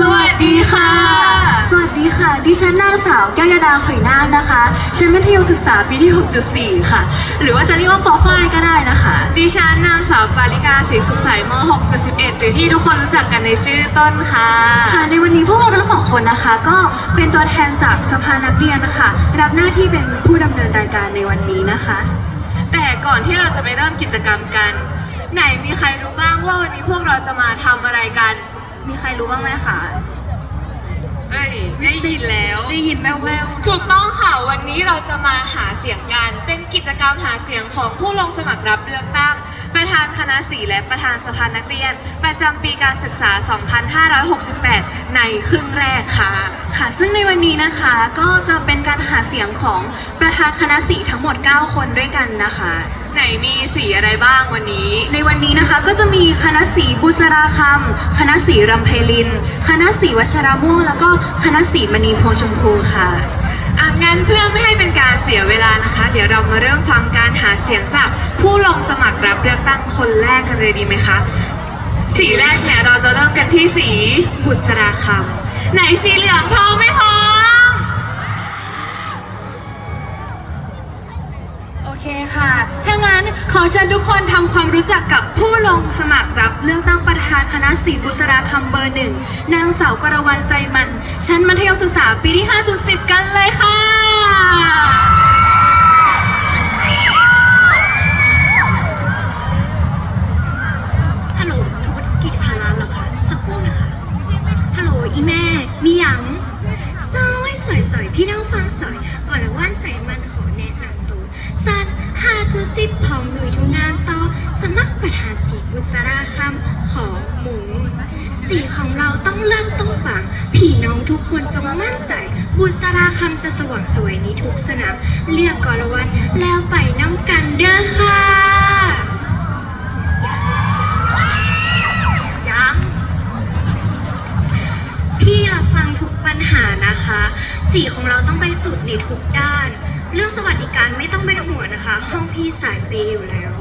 สวัสดีค่ะ สวัสดีค่ะ ดิฉันนางสาวแก้วยดาข่อยนาคนะคะ ชั้นมัธยมศึกษาปีที่ 6.4 ค่ะ หรือว่าจะเรียกว่าปอฝ้ายก็ได้นะคะ ดิฉันนางสาวปาริกาศรีสุขใสม 6.11 หรือที่ทุกคนรู้จักกันในชื่อต้นค่ะ ค่ะ ในวันนี้พวกเราทั้งสองคนนะคะ ก็เป็นตัวแทนจากสภานักเรียนนะคะ รับหน้าที่เป็นผู้ดำเนินรายการในวันนี้นะคะ แต่ก่อนที่เราจะไปเริ่มกิจกรรมกัน ไหนมีใครรู้บ้างว่าวันนี้พวกเราจะมาทำอะไรกัน มีใครรู้บ้างไหมคะเอ้ยได้ยินแล้ว ได้ยินแว่วถูกต้องค่ะวันนี้เราจะมาหาเสียงกันเป็นกิจกรรมหาเสียงของผู้ลงสมัครรับเลือกตั้ง ประธานคณะสีและประธานสภานักเรียน ประจำปีการศึกษา 2568 ในครึ่งแรกค่ะ ๆ ค่ะ ซึ่งในวันนี้นะคะก็จะเป็นการหาเสียงของประธานคณะสีทั้งหมด 9 คนด้วยกันนะคะ ไหนมีสีอะไรบ้างวันนี้ ในวันนี้นะคะก็จะมีคณะสีบุษราคำคณะสีรำเพลิน คณะสีวัชราม่วงแล้วก็คณะสีมณีพวงชมพูค่ะอะงั้นเพื่อไม่ให้เป็นการเสียเวลานะคะ เดี๋ยวเรามาเริ่มฟังการหาเสียงจากผู้ลงสมัครรับเลือกตั้งคนแรกกันเลยดีไหมคะ สีแรกเนี่ยเราจะเริ่มกันที่สีบุษราคำไหนสีเหลืองพร้อมไหมพร้อ เคค่ะ ถ้างั้นขอเชิญทุกคนทำความรู้จักกับผู้ลงสมัครรับเลือกตั้งประธานคณะสีบุษราคำเบอร์หนึ่ง นางสาวกรวันใจมัน ชั้นมัธยมศึกษาปีที่ 5.10 กันเลยค่ะ สว่างสวยนี้ทุกสนามเรียกกรวัตแล้วไปน้ำกันเด้อค่ะยังพี่รับฟังทุกปัญหานะคะ สีของเราต้องไปสุดในทุกด้าน เรื่องสวัสดิการไม่ต้องเป็นห่วงนะคะ ห้องพี่สายเปย์อยู่แล้ว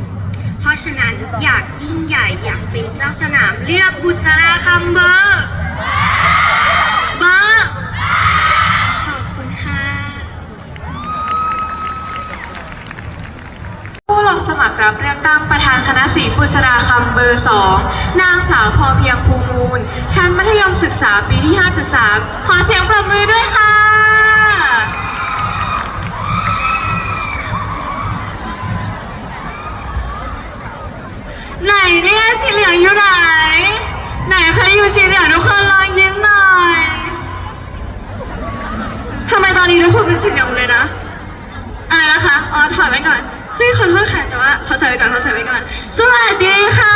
เพราะฉะนั้นอยากยิ่งใหญ่อยากเป็นเจ้าสนามเรียกบุษราคำเบอร์เบอร์ขอบคุณค่ะ ผู้ลงสมัค รรับเลือกตั้งประธานคณะสีบุษราคำเบอร์สองนางสาวพอเพียงภูมูล ชั้นมัธยมศึกษาปีที่ 5.3 ขอเสียงปรบมือด้วยค่ะ ไหนเนี่ยสีเหลืองอยู่ไหน ไหนใครอยู่สีเหลืองทุกคนลองยิ้มหน่อยทำไมตอนนี้ทุกคนเป็นสีเหลืองหมดเลยนะ อะไรนะคะ อ๋อ ถอดไว้ก่อน เฮ้ย ขอโทษค่ะ แต่ว่าขอใส่ไว้ก่อนขอใส่ไว้ก่อน สวัสดีค่ะ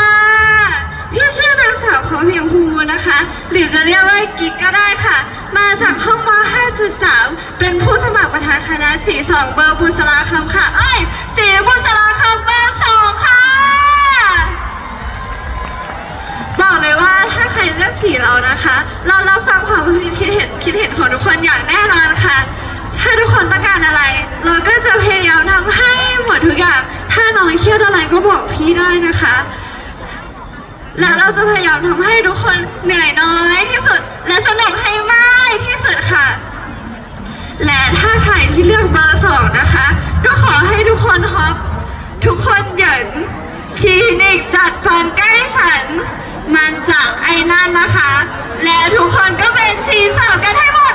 พี่ชื่อนางสาวพอเพียงภูมินะคะ หรือจะเรียกว่ากิ๊กก็ได้ค่ะ มาจากห้องม 5.3 เป็นผู้สมัครประธานคณะสีสองเบอร์บุษราคำค่ะเอ้ยสีบุษราคำเบอร์สองค่ะ บอกเลยว่าถ้าใครเลือกสีเรานะคะ เราเรับฟังความคิดเห็นคิดเห็นของทุกคนอย่างแน่นอนค่ะ ถ้าทุกคนต้องการอะไร เราก็จะพยายามทำให้หมดทุกอย่าง น้องเครียดอะไรก็บอกพี่ได้นะคะ และเราจะพยายามทำให้ทุกคนเหนื่อยน้อยที่สุด และสนุกให้มากที่สุดค่ะ และถ้าใครที่เลือกเบอร์สองนะคะ ก็ขอให้ทุกคนฮอปทุกคนเหยินคลินิกจัดฟันใกล้ฉัน มันจากไอ้นั่นนะคะ และทุกคนก็เป็นชีสาวกันให้หมด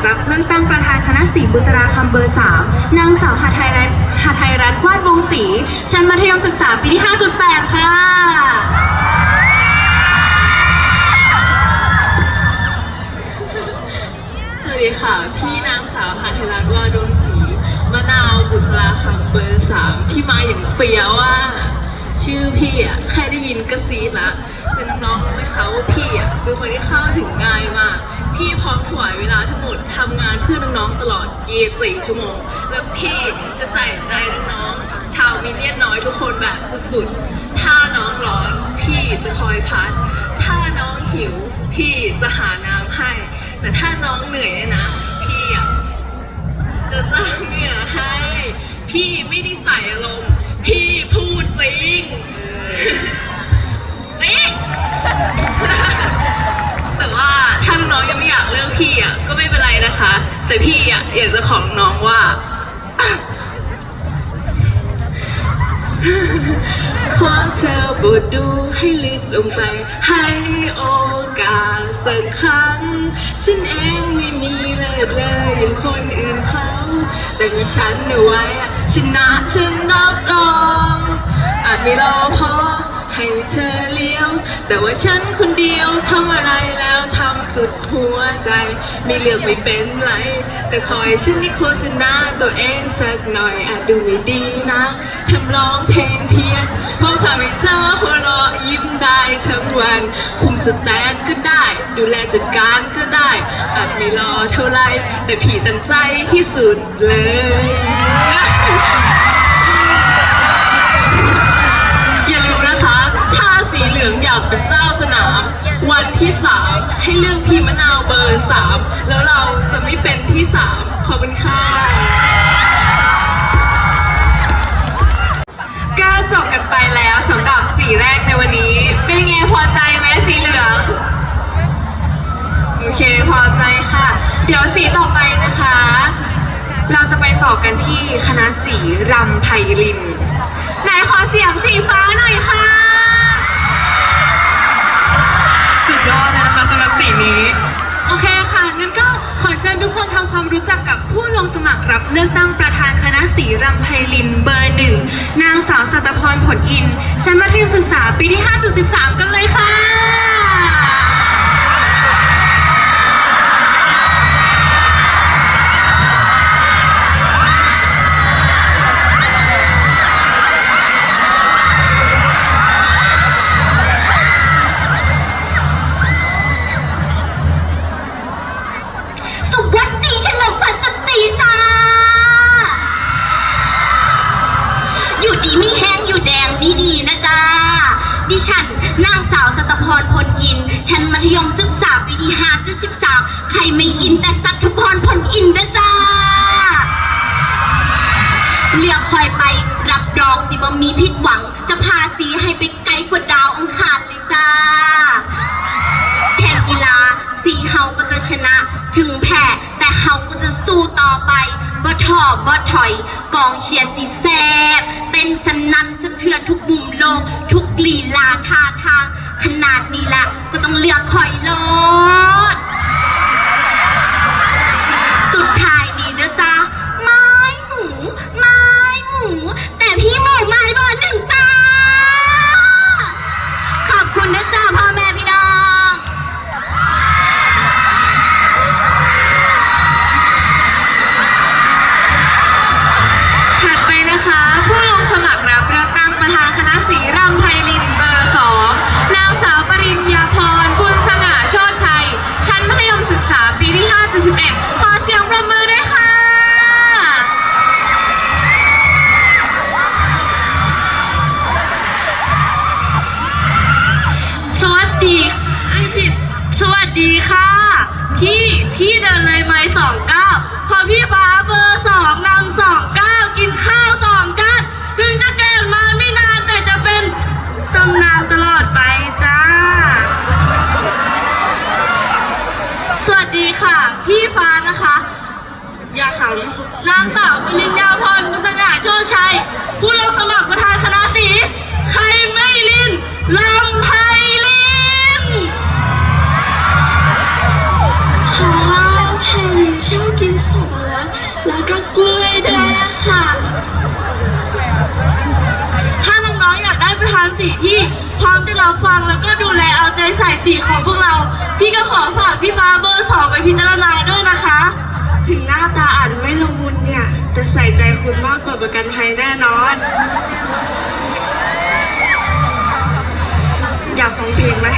รรับเลือกตั้งประธานคณะสีบุษราคำเบอร์3นางสาวหาไทยรัตน์หาไทยรัตน์วาดวงศรีชั้นมัธยมศึกษาปีที่ 5.8 ค่ะ สวัสดีค่ะ พี่นางสาวหัทยรัตวาดวงศรีมะนาวบุษราคำเบอร์สามที่มาอย่างเฟี้ยวว่า ชื่อพี่อะแค่ได้ยินก็ซีดละแต่น้องๆรู้ไหมคะว่าพี่อะเป็นคนที่เข้าถึงง่ายมาก พี่พร้อมถวายเวลาทั้งหมดทำงานเพื่อน้องๆตลอด 24 ชั่วโมง แล้วพี่จะใส่ใจน้องๆชาวมิเนียนน้อยทุกคนแบบสุดๆ ถ้าน้องร้อนพี่จะคอยพัด ถ้าน้องหิวพี่จะหาน้ำให้ แต่ถ้าน้องเหนื่อยนยนะพี่อะจะสร้างเหงื่อให้ พี่ไม่ได้ใส่อารมณ์พี่พูดจริง อยากจะของน้องว่าขอเธอบทดูให้ลึกลงไป ให้โอกาสสักครั้ง ฉันเองไม่มีเลิศเลยอย่างคนอื่นเขา แต่มีฉันเอาไว้อะชนะฉันรับรองอาจไม่รอพอให้เธอเลี้ยว แต่ว่าฉันคนเดียวทำอะไร หัวใจไม่เลือกไม่เป็นไร แต่ขอให้ฉันได้โฆษณาตัวเองสักหน่อยอาจดูไม่ดีนะทำร้องเพลงเพี้ยนเพราะทำให้เธอหัวเราะยิ้มได้ทั้งวัน คุมสแตนก็ได้ ดูแลจัดการก็ได้อาจไม่รอเท่าไรแต่ผีตั้งใจที่สุดเลย วันที่สามให้เลือกพี่มะนาวเบอร์สามแล้วเราจะไม่เป็นที่สามขอบคุณค่ะก็จบกันไปแล้วสำหรับสีแรกในวันนี้ เป็นไงพอใจไหมสีเหลือง โอเคพอใจค่ะ เดี๋ยวสีต่อไปนะคะ เราจะไปต่อกันที่คณะสีรำไพลินไหนขอเสียงสีฟ้าหน่อยค่ะ ดยอดเลยนะคะสำหรับสีนี้ โอเคค่ะ งั้นก็ขอเชิญทุกคนทำความรู้จักกับผู้ลงสมัครรับเลือกตั้งประธานคณะสีรำไพลินเบอร์หนึ่งนางสาวสัตพรผลอินชั้นมัธยมศึกษาปีที่ 5.13 กันเลยค่ะ อยกองเชียร์สีแซบเต้นสนั่นสะเทือนทุกมุมโลก ทุกลีลาท่าทางขนาดนี้ละก็ต้องเลือกคอยโลด รับฟังแล้วก็ดูแลเอาใจใส่สีของพวกเรา พี่ก็ขอฝากพี่ฟ้าเบอร์สองไปพิจารณาด้วยนะคะ ถึงหน้าตาอาจไม่ลงมุนเนี่ยแต่ใส่ใจคุณมากกว่าประกันภัยแน่นอน อยากฟังเพลงไหม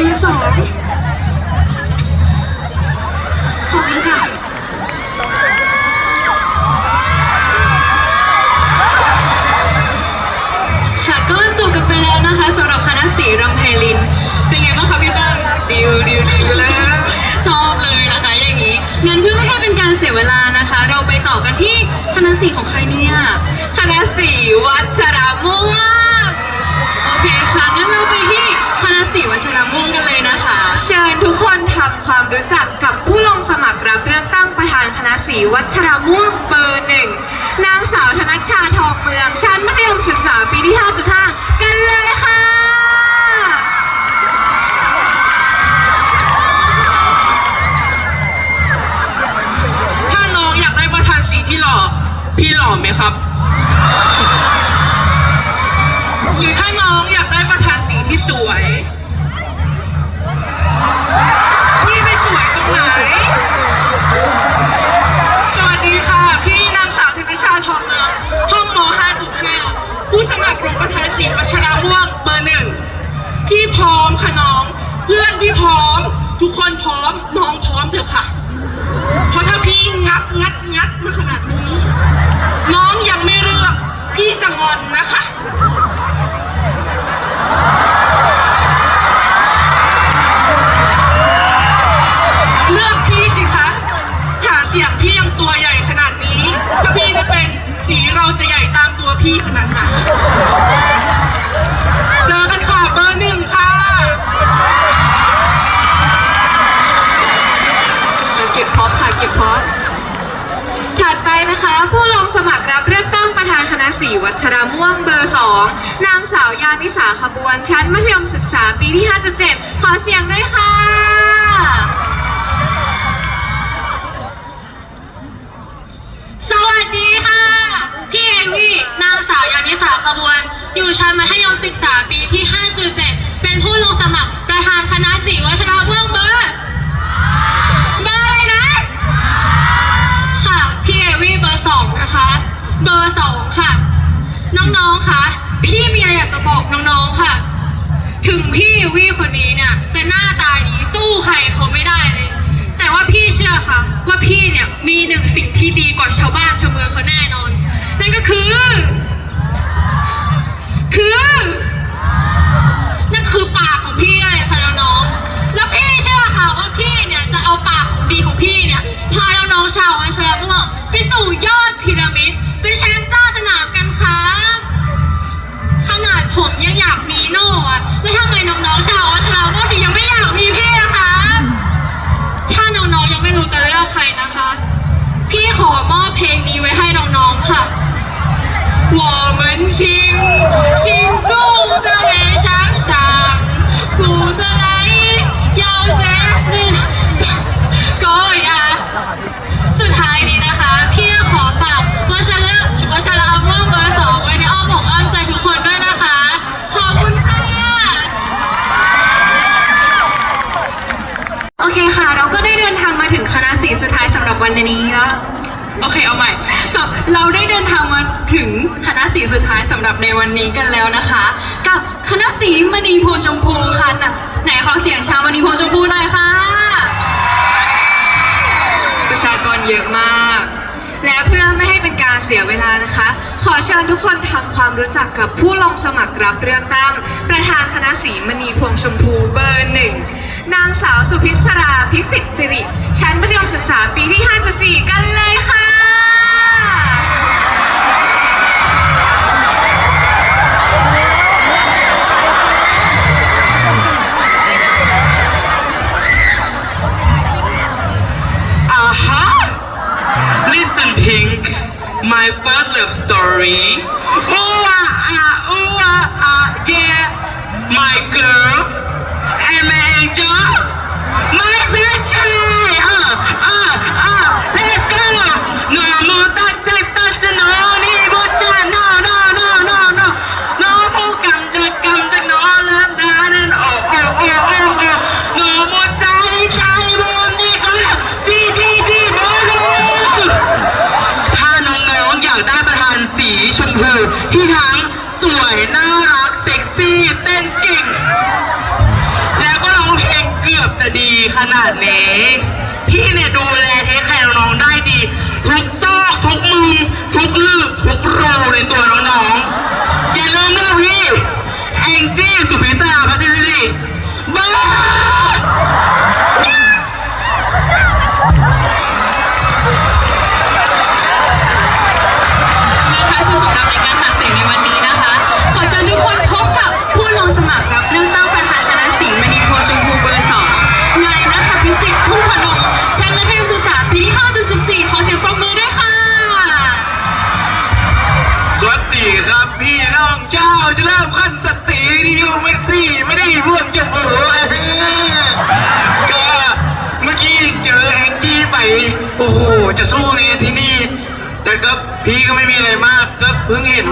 าการใบสองขอบคุณค่ะค่ะก็จบกันไปแล้วนะคะสำหรับคณะสีรำไพลิน เป็นไงบ้างคะพี่ตั้งดิวดิวดิวเลยชอบเลยนะคะอย่างนี้งั้นเพื่อไม่ให้เป็นการเสียเวลานะคะ เราไปต่อกันที่คณะสีของใครเนี่ยคณะสีวัชระม่วงโอเคค่ะ รู้จักกับผู้ลงสมัครรับเลือกตั้งประธานคณะสีวัชระม่วงเบอร์หนึ่งนางสาวธนชชาทองเมืองชั้นมัธยมศึกษาปีที่ 5.5 กันเลยค่ะ ถ้าน้องอยากได้ประธานสีที่หล่อ พี่หล่อไหมครับ หรือถ้า รลงประวัชราม่วงเบอร์หนึ่งพี่พร้อมค่ะน้อง เพื่อนพี่พร้อม ทุกคนพร้อม ขบวนชั้นมัธยมศึกษาปีที่ 5.7 ขอเสียงด้วยค่ะ สวัสดีค่ะ พี่เอวี่นางสาวยานิสาขบวน อยู่ชั้นมัธยมศึกษาปีที่ 5.7 เป็นผู้ลงสมัครประธานคณะสีวัชระม่วงเบอร์เบอร์อะไรนะ ค่ะ พี่เอวี่เบอร์สองนะคะ เบอร์สองค่ะ น้องๆคะ พี่มีอะไรอยากจะบอกน้องๆค่ะ ถึงพี่วี่คนนี้เนี่ย จะหน้าตาดีสู้ใครเขาไม่ได้เลย แต่ว่าพี่เชื่อค่ะ ว่าพี่เนี่ยมีหนึ่งสิ่งที่ดีกว่าชาวบ้านชาวเมืองเขาแน่นอน 心心中的月上上顾着来要谁ก็อย่า สุดท้ายนี้นะคะ พี่ขอฝากวชระวชระม่วงเบอร์สองไว้ในอ้อมอกอ้อมใจทุกคนด้วยนะคะ ขอบคุณค่ะ โอเคค่ะ เราก็ได้เดินทางมาถึงคณะสีสุดท้ายสำหรับวันนี้แล้วโอเคเอาใหม่สำเราได้เดินทางมา ถึงคณะสีสุดท้ายสำหรับในวันนี้กันแล้วนะคะ กับคณะสีมณีโพชมพูค่ะนะไหนขอเสียงชาวมณีโพชมพูหน่อยค่ะ ประชากรเยอะมาก และเพื่อไม่ให้เป็นการเสียเวลานะคะ ขอเชิญทุกคนทำความรู้จักกับผู้ลงสมัครรับเลือกตั้ง ประธานคณะสีมณีพวงชมพูเบอร์หนึ่งนางสาวสุพิศราพิสิทธิ์สิริ ชั้นมัธยมศึกษาปีที่ 5.4 กันเลยค่ะ love story. T T T, no no. ถ้าน้อพูที่ทั้งสวยน่ารักเซ็กซี่เต้นเก่ง แล้วก็ร้องเพลงเกือบจะดีขนาดนี้พี่เนี่ยดูแลเทคแคร์น้องได้ดีทุกซอกทุกมุมทุกลืบทุกรูในตัวน้องๆอย่าลืมนะพี่แองจี้สุพิศาพัชริ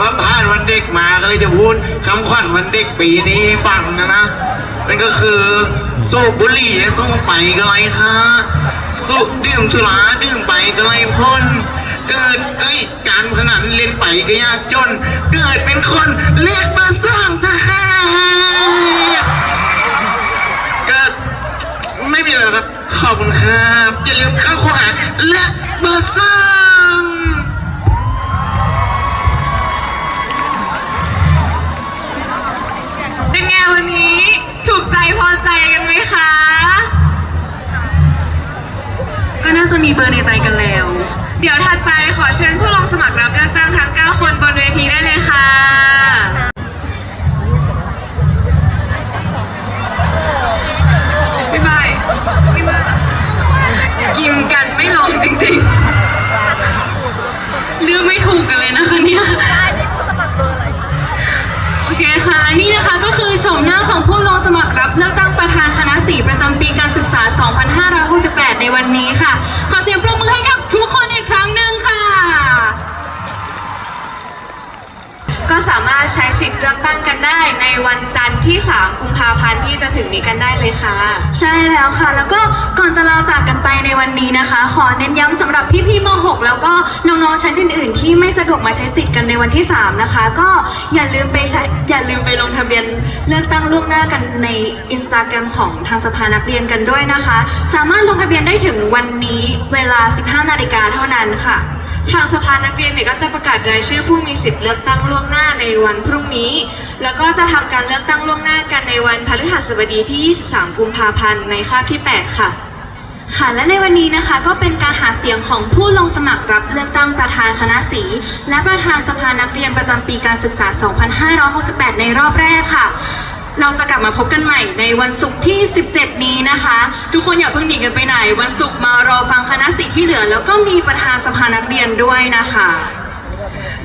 ว่าผ่านวันเด็กมาก็เลยจะพูดคำขวัญวันเด็กปีนี้ฟังนะนะนั่นก็คือสู้บุหรี่สู้ไปก็ไรค่ะสู้ดื่มสุราดื่มไปก็ไรพ้น เกิดไอ้การพนันเล่นไปก็ยากจน เกิดเป็นคนเรียกมาสร้างทหารก็ไม่มีอะไรครับขอบคุณครับอย่าลืมเข้าขวาและเบอร์สร้า พอใจกันไหมคะ ก็น่าจะมีเบอร์ในใจกันแล้ว เดี๋ยวถัดไปขอเชิญผู้ลงสมัครรับเลือกตั้งทั้ง 9 คนบนเวทีได้เลย รรับเลือกตั้งประธานคณะสีประจำปีการศึกษา 2568 ในวันนี้ค่ะ ขอเสียงปรบมือให้ ก็สามารถใช้สิทธิ์เลือกตั้งกันได้ในวันจันทร์ที่ 3 กุมภาพันธ์ที่จะถึงนี้กันได้เลยค่ะ ใช่แล้วค่ะ แล้วก็ก่อนจะลาจากกันไปในวันนี้นะคะ ขอเน้นย้ำสำหรับพี่ๆม .6 แล้วก็น้องๆชั้นอื่น ๆ ที่ไม่สะดวกมาใช้สิทธิ์กันในวันที่ 3 นะคะ ก็อย่าลืมไปใช้อย่าลืมไปลงทะเบียนเลือกตั้งล่วงหน้ากันในอินสตาแกรมของทางสภานักเรียนกันด้วยนะคะ สามารถลงทะเบียนได้ถึงวันนี้เวลา 15 นาฬิกาเท่านั้นค่ะ ทางสภานักเรียนเนี่ยก็จะประกาศรายชื่อผู้มีสิทธิ์เลือกตั้งล่วงหน้าในวันพรุ่งนี้ แล้วก็จะทำการเลือกตั้งล่วงหน้ากันในวันพฤหัสบดีที่ 23 กุมภาพันธ์ในคาบที่ 8 ค่ะค่ะและในวันนี้นะคะก็เป็นการหาเสียงของผู้ลงสมัครรับเลือกตั้งประธานคณะสีและประธานสภานักเรียนประจำปีการศึกษา 2568 ในรอบแรกค่ะ เราจะกลับมาพบกันใหม่ในวันศุกร์ที่ 17 นี้นะคะ ทุกคนอย่าเพิ่งหนีกันไปไหน วันศุกร์มารอฟังคณะสิที่เหลือ แล้วก็มีประธานสภานักเรียนด้วยนะคะ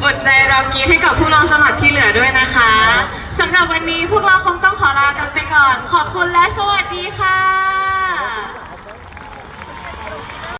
อดใจรอกรีให้กับผู้ลงสมัครที่เหลือด้วยนะคะสำหรับวันนี้พวกเราคงต้องขอลากันไปก่อน ขอบคุณและสวัสดีค่ะ